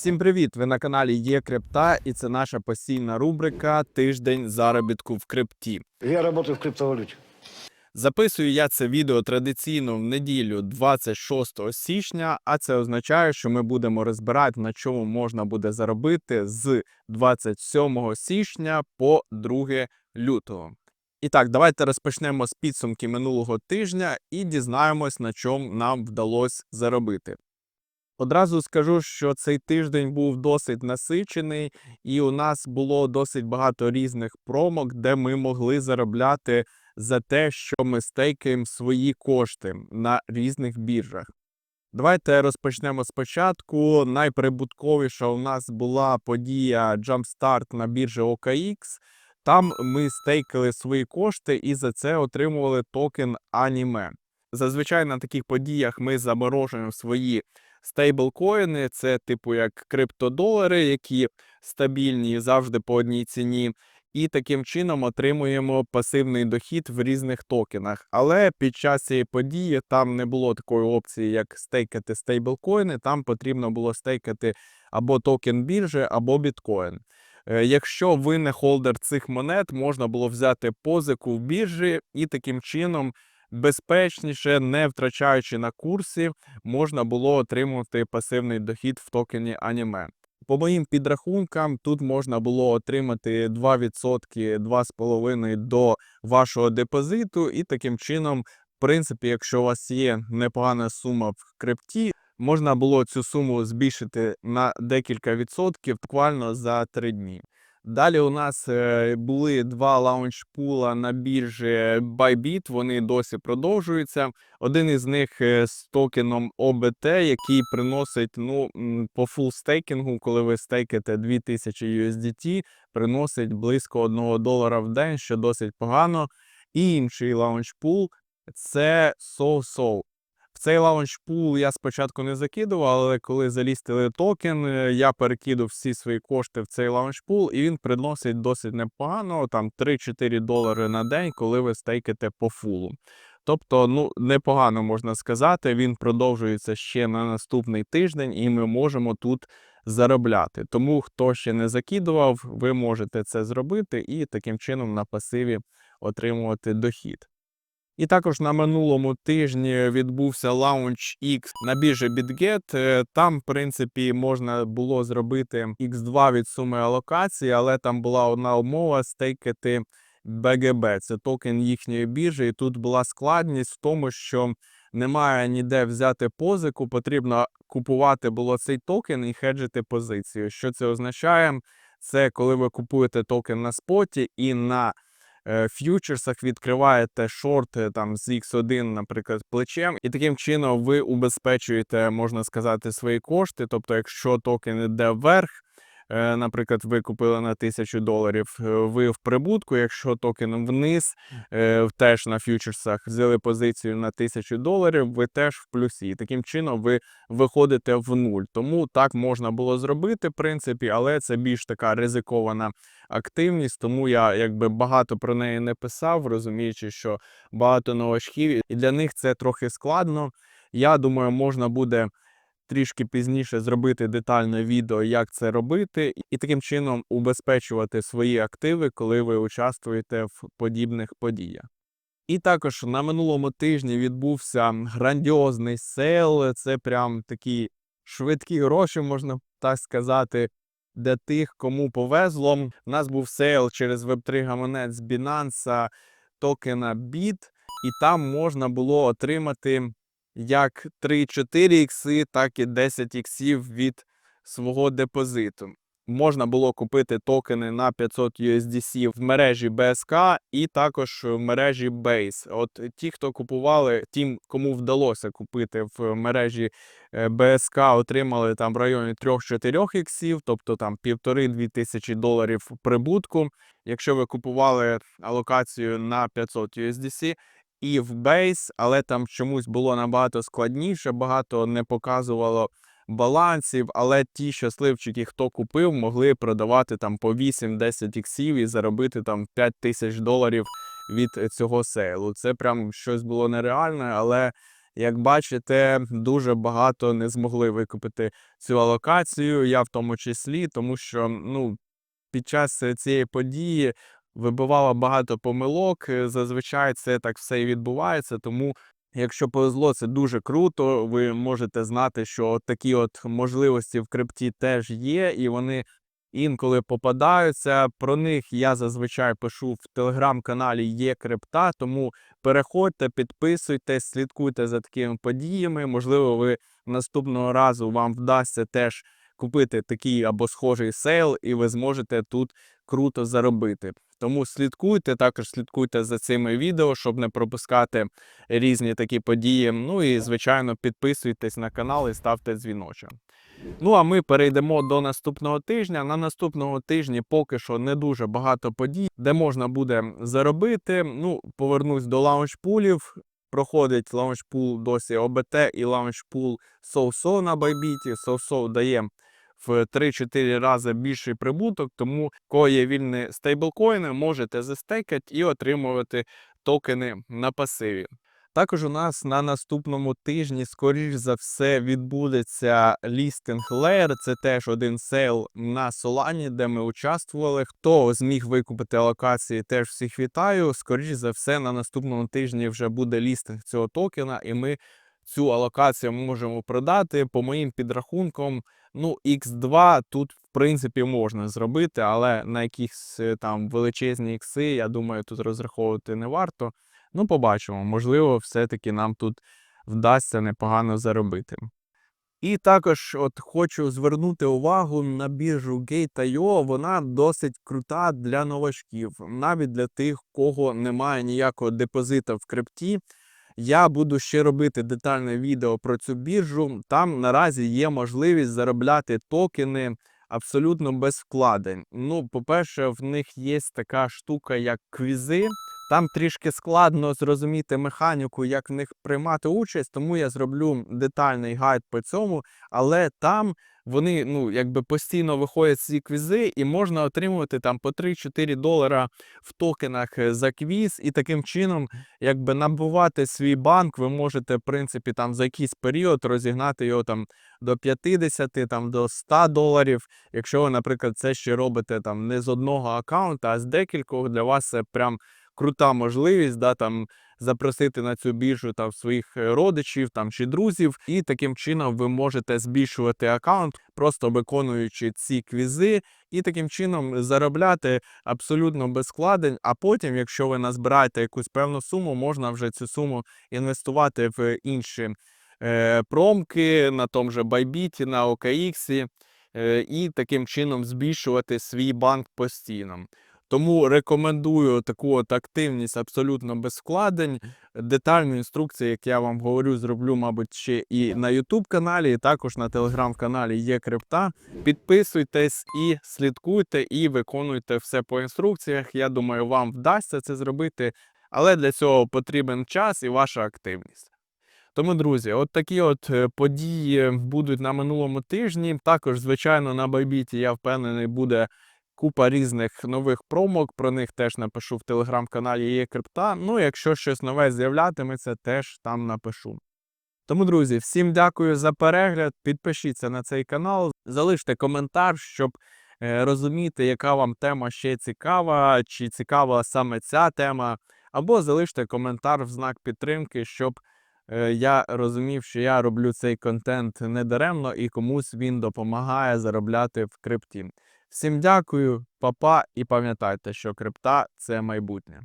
Всім привіт! Ви на каналі Є Крипта, і це наша постійна рубрика Тиждень заробітку в крипті. Я работаю в криптовалюте. Записую я це відео традиційно в неділю 26 січня, а це означає, що ми будемо розбирати, на чому можна буде заробити з 27 січня по 2 лютого. І так, давайте розпочнемо з підсумки минулого тижня і дізнаємось, на чому нам вдалося заробити. Одразу скажу, що цей тиждень був досить насичений, і у нас було досить багато різних промок, де ми могли заробляти за те, що ми стейкаємо свої кошти на різних біржах. Давайте розпочнемо спочатку. Найприбутковіша у нас була подія Jumpstart на біржі OKX. Там ми стейкали свої кошти і за це отримували токен Anime. Зазвичай на таких подіях ми заморожуємо свої стейблкоїни, це типу як криптодолари, які стабільні завжди по одній ціні. І таким чином отримуємо пасивний дохід в різних токенах. Але під час цієї події там не було такої опції, як стейкати стейблкоїни. Там потрібно було стейкати або токен біржі, або біткоін. Е, Якщо ви не холдер цих монет, можна було взяти позику в біржі і таким чином безпечніше, не втрачаючи на курсі, можна було отримувати пасивний дохід в токені аніме. По моїм підрахункам, тут можна було отримати 2%, 2,5% до вашого депозиту, і таким чином, в принципі, якщо у вас є непогана сума в крипті, можна було цю суму збільшити на декілька відсотків буквально за 3 дні. Далі у нас е, були два лаунчпула на біржі Bybit, вони досі продовжуються. Один із них е, з токеном OBT, який приносить ну, по фул стейкінгу, коли ви стейкаєте 2000 USDT, приносить близько 1 долара в день, що досить погано. І інший лаунчпул це SoSo. Цей лаунчпул я спочатку не закидував, але коли залістили токен, е, я перекидав всі свої кошти в цей лаунчпул, і він приносить досить непогано, там 3-4 долари на день, коли ви стейкаєте по фулу. Тобто, ну непогано можна сказати, він продовжується ще на наступний тиждень, і ми можемо тут заробляти. Тому хто ще не закидував, ви можете це зробити і таким чином на пасиві отримувати дохід. І також на минулому тижні відбувся лаунч X на біржі BitGet. Е, Там, в принципі, можна було зробити X2 від суми алокації, але там була одна умова стейкати BGB. Це токен їхньої біржі. І тут була складність в тому, що немає ніде взяти позику, потрібно купувати було цей токен і хеджити позицію. Що це означає? Це коли ви купуєте токен на споті і на ф'ючерсах відкриваєте шорти там з X1, наприклад, плечем, і таким чином ви убезпечуєте, можна сказати, свої кошти. Тобто, якщо токен йде вверх, е, наприклад, ви купили на 1000 доларів, е, ви в прибутку. Якщо токен вниз, е, теж на ф'ючерсах взяли позицію на 1000 доларів, ви теж в плюсі. І таким чином ви виходите в нуль. Тому так можна було зробити, в принципі, але це більш така ризикована активність, тому я якби багато про неї не писав, розуміючи, що багато новачків, і для них це трохи складно. Я думаю, можна буде трішки пізніше зробити детальне відео, як це робити, і таким чином убезпечувати свої активи, коли ви участвуєте в подібних подіях. І також на минулому тижні відбувся грандіозний сейл. Це прям такі швидкі гроші, можна так сказати для тих, кому повезло. У нас був сейл через Web3 гаманець Binance токена BIT, і там можна було отримати як 3-4 ікси, так і 10 іксів від свого депозиту. Можна було купити токени на 500 USDC в мережі BSK і також в мережі Base. От ті, хто купували, тим, кому вдалося купити в мережі е, BSK, отримали там в районі 3-4 іксів, тобто там 1,5-2 тисячі доларів прибутку. Якщо ви купували алокацію на 500 USDC, і в Base, але там чомусь було набагато складніше, багато не показувало балансів, але ті щасливчики, хто купив, могли продавати там по 8-10 іксів і заробити там 5 тисяч доларів від цього сейлу. Це прям щось було нереальне, але Як бачите, дуже багато не змогли викупити цю алокацію, я в тому числі, тому що ну, під час е, цієї події вибивало багато помилок. е, Зазвичай це так все і відбувається. Тому, якщо повезло, це дуже круто. Ви можете знати, що такі от можливості в крипті теж є, і вони інколи попадаються. Про них я зазвичай пишу в телеграм-каналі Є Крипта. Тому переходьте, підписуйтесь, слідкуйте за такими подіями. Можливо, ви наступного разу вам вдасться теж купити такий або схожий сейл, і ви зможете тут круто заробити. Тому слідкуйте, також слідкуйте за цими відео, щоб не пропускати різні такі події. Ну і звичайно, підписуйтесь на канал і ставте дзвіночок. Ну а ми перейдемо до наступного тижня. На наступного тижні поки що не дуже багато подій, де можна буде заробити. Ну, повернусь до лаунчпулів. Проходить лаунчпул досі ОБТ і лаунчпул SoSo на Байбіті. SoSo дає в 3-4 рази більший прибуток, тому кого є вільні стейблкоїни, можете застейкати і отримувати токени на пасиві. Також у нас на наступному тижні, скоріш за все, відбудеться лістинг Layer. Це теж один сейл на Солані, де ми участвували. Хто зміг викупити алокації, теж всіх вітаю. Скоріш за все, на наступному тижні вже буде лістинг цього токена, і ми цю алокацію можемо продати. По моїм підрахункам, ну, X2 тут, в принципі, можна зробити, але на якісь е, там величезні ікси, я думаю, тут розраховувати не варто. Ну, побачимо. Можливо, все-таки нам тут вдасться непогано заробити. І також от хочу звернути увагу на біржу Gate.io. Вона досить крута для новачків, навіть для тих, кого немає ніякого депозита в крипті. Я буду ще робити детальне відео про цю біржу. Там наразі є можливість заробляти токени абсолютно без вкладень. Ну, по-перше, в них є така штука, як квізи. Там трішки складно зрозуміти механіку, як в них приймати участь, тому я зроблю детальний гайд по цьому. Але там вони ну, якби постійно виходять ці квізи, і можна отримувати там по 3-4 долара в токенах е, за квіз, і таким чином, якби набувати свій банк, ви можете, в принципі, там за якийсь період розігнати його там до 50, там до 100 доларів. Якщо ви, наприклад, це ще робите там не з одного аккаунта, а з декількох, для вас це прям крута можливість, да, там запросити на цю біржу там своїх е, родичів там чи друзів, і таким чином ви можете збільшувати аккаунт, просто виконуючи ці квізи, і таким чином заробляти абсолютно без вкладень. А потім, якщо ви назбираєте якусь певну суму, можна вже цю суму інвестувати в інші е, промки на тому же Bybit, на OKX, е, і таким чином збільшувати свій банк постійно. Тому рекомендую таку от активність абсолютно без вкладень. Детальну інструкцію, як я вам говорю, зроблю, мабуть, ще і на YouTube каналі, і також на телеграм-каналі є крипта. Підписуйтесь і слідкуйте, і виконуйте все по інструкціях. Я думаю, вам вдасться це зробити, але для цього потрібен час і ваша активність. Тому, друзі, от такі от е, події будуть на минулому тижні. Також, звичайно, на Байбіті, я впевнений, буде купа різних нових промок. Про них теж напишу в телеграм-каналі є крипта. Ну, якщо щось нове з'являтиметься, теж там напишу. Тому, друзі, всім дякую за перегляд. Підпишіться на цей канал, залиште коментар, щоб е, розуміти, яка вам тема ще цікава, чи цікава саме ця тема. Або залиште коментар в знак підтримки, щоб е, я розумів, що я роблю цей контент недаремно і комусь він допомагає заробляти в крипті. Всім дякую, папа, і пам'ятайте, що крипта це майбутнє.